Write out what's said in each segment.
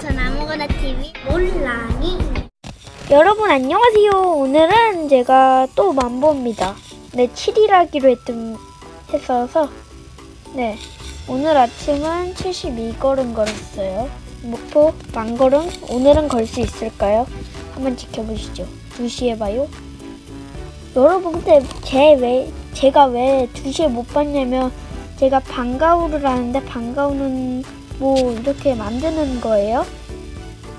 전 아무거나 TV 몰랑이. 여러분 안녕하세요. 오늘은 제가 또 만보입니다. 네, 7일 하기로 했던 했어서 네 오늘 아침은 72걸음 걸었어요. 목표 만걸음 오늘은 걸 수 있을까요? 한번 지켜보시죠. 2시에 봐요. 여러분 근데 제 왜 제가 왜 2시에 못 봤냐면 제가 방과후를 하는데 방과후는 뭐 이렇게 만드는 거예요.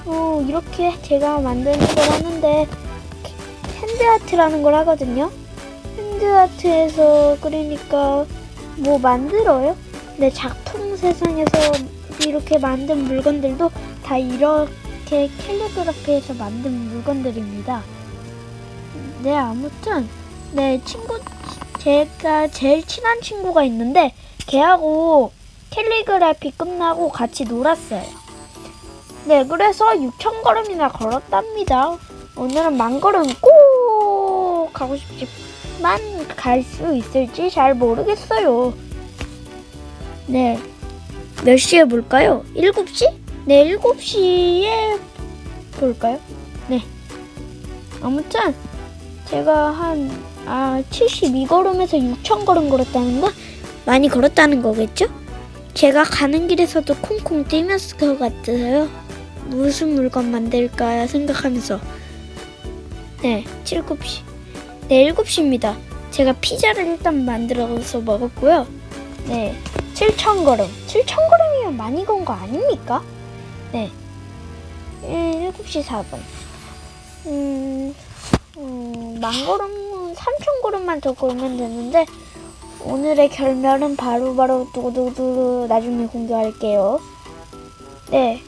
어, 이렇게 제가 만드는 걸 하는데 핸드아트라는 걸 하거든요. 핸드아트에서 그러니까 뭐 만들어요. 근데 작품 세상에서 이렇게 만든 물건들도 다 이렇게 캘리그라피에서 만든 물건들입니다. 네, 아무튼 네 친구 제가 제일 친한 친구가 있는데 걔하고 캘리그라피 끝나고 같이 놀았어요. 네, 그래서 6,000걸음이나 걸었답니다. 오늘은 만 걸음 꼭 가고 싶지만 갈 수 있을지 잘 모르겠어요. 네, 몇 시에 볼까요? 7시? 네, 7시에 볼까요? 네. 아무튼 제가 한 아, 72걸음에서 6,000걸음 걸었다는 건 많이 걸었다는 거겠죠? 제가 가는 길에서도 콩콩 뛰면서 것 같아요. 무슨 물건 만들까 생각하면서 네, 7시. 네, 7시입니다. 제가 피자를 일단 만들어서 먹었고요. 네, 7,000걸음. 7,000걸음이면 많이 건 거 아닙니까? 네. 예, 7시 4분. 음, 음, 만 걸음, 3,000걸음만 더 걸면 되는데, 오늘의 결말은 바로바로 두구두구 나중에 공개할게요. 네.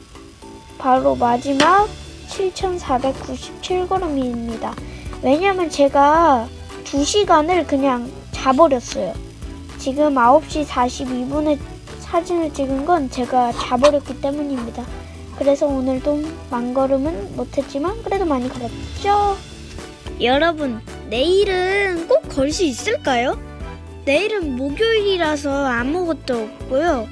바로 마지막 7,497걸음입니다. 왜냐면 제가 2시간을 그냥 자버렸어요. 지금 9시 42분에 사진을 찍은 건 제가 자버렸기 때문입니다. 그래서 오늘도 만 걸음은 못했지만 그래도 많이 걸었죠. 여러분, 내일은 꼭 걸 수 있을까요? 내일은 목요일이라서 아무것도 없고요.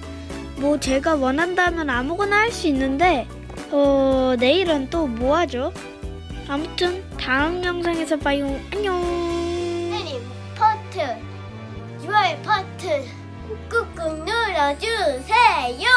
뭐 제가 원한다면 아무거나 할 수 있는데 어 내일은 또 뭐 하죠? 아무튼 다음 영상에서 봐요. 안녕. 혜리 퍼트, 좋아요 퍼트 꾹꾹 눌러주세요.